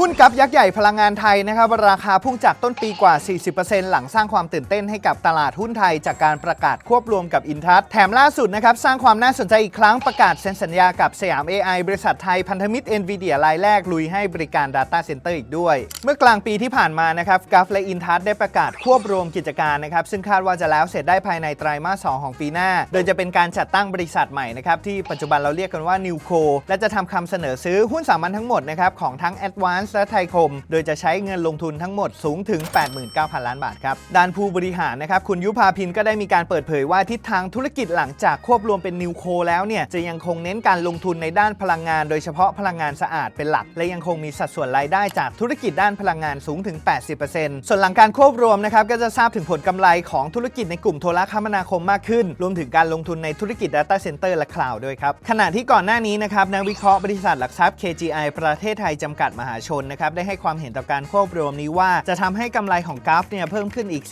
หุ้นกับยักษ์ใหญ่พลังงานไทยนะครับราคาพุ่งจากต้นปีกว่า 40%หลังสร้างความตื่นเต้นให้กับตลาดหุ้นไทย จากการประกาศควบรวมกับอินทัศแถมล่าสุดนะครับสร้างความน่าสนใจอีกครั้งประกาศเซ็นสัญญากับสยาม AI บริษัทไทยพันธมิตร NVIDIA รายแรกลุยให้บริการ Data Center อีกด้วย เมื่อกลางปีที่ผ่านมานะครับกัฟและอินทัศได้ประกาศควบรวมกิจการนะครับซึ่งคาดว่าจะแล้วเสร็จได้ภายในไตรมาส 2 ของปีหน้า โดยจะเป็นการจัดตั้งบริษัทใหม่นะครับที่ปัจจุบันเราเรียกกันว่า Newco และจะทำคำเสนอซื้อหุ้นสามัญทั้งหมดนะครับของทั้ง Advance และไทยคม โดยจะใช้เงินลงทุนทั้งหมดสูงถึง 89,000 ล้านบาทครับด้านผู้บริหารนะครับคุณยุพาพินก็ได้มีการเปิดเผยว่าทิศทางธุรกิจหลังจากควบรวมเป็น Newco แล้วเนี่ยจะยังคงเน้นการลงทุนในด้านพลังงาน โดยเฉพาะพลังงานสะอาดเป็นหลัก และยังคงมีสัดส่วนรายได้จากธุรกิจด้านพลังงานสูงถึง 80%ส่วนหลังการควบรวมนะครับก็จะทราบถึงผลกำไรของธุรกิจในกลุ่มโทรคมนาคมมากขึ้น รวมถึงการลงทุนในธุรกิจ Data Center และ Cloud ด้วยครับขณะที่ก่อนหน้านี้นะครับนักวิเคราะห์บริษัทหลักทรัพย์ KGI ประเทศไทยจำกัดมหาชนนะครับได้ให้ความเห็นต่อการควบรวมนี้ว่า จะทำให้กำไรของกราฟเนี่ยเพิ่มขึ้นอีก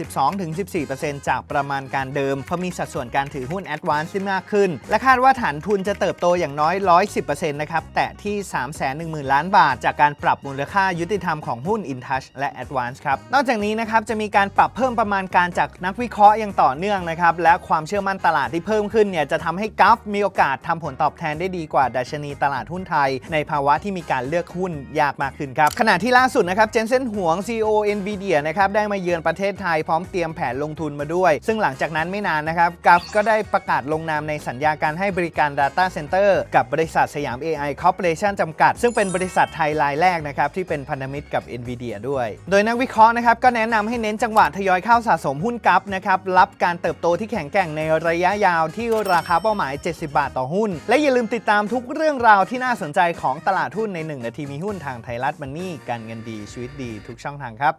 12-14%จากประมาณการเดิม เพราะมีสัดส่วนการถือหุ้น Advance ที่มากขึ้น และคาดว่าฐานทุนจะเติบโตอย่างน้อย 110%นะครับแตะที่ 310,000 ล้านบาท จากการปรับมูลค่ายุติธรรมของหุ้น InTouch และ Advance ครับนอกจากนี้นะครับจะมีการปรับเพิ่มประมาณการจากนักวิเคราะห์อย่างต่อเนื่องนะครับและความเชื่อมั่นตลาดที่เพิ่มขึ้นเนี่ยจะทำให้กราฟมีโอกาสทำผลตอบแทนได้ดีกว่าดัชนีตลาดหุ้นไทย ในภาวะที่มีการเลือกหุ้นยากมากขึ้นครับ ขณะที่ล่าสุดนะครับเจนเซนหวง CEO NVIDIA นะครับได้มาเยือนประเทศไทยพร้อมเตรียมแผนลงทุนมาด้วย ซึ่งหลังจากนั้นไม่นานนะครับกัฟก็ได้ประกาศลงนามในสัญญาการให้บริการ Data Center กับบริษัทสยาม AI Corporation จำกัด ซึ่งเป็นบริษัทไทยรายแรกนะครับที่เป็นพันธมิตรกับ NVIDIA ด้วย โดยนักวิเคราะห์นะครับก็แนะนำให้เน้นจังหวะทยอยเข้าสะสมหุ้นกัฟนะครับรับการเติบโตที่แข็งแกร่งในระยะยาวที่ราคาเป้าหมาย 70 บาทต่อหุ้น และอย่าลืมติดตามทุกเรื่องราวที่น่าสนใจของตลาดหุ้นใน 1 นาทีมีหุ้นทางไทยรัฐมันนี่การเงินดีชีวิตดีทุกช่องทางครับ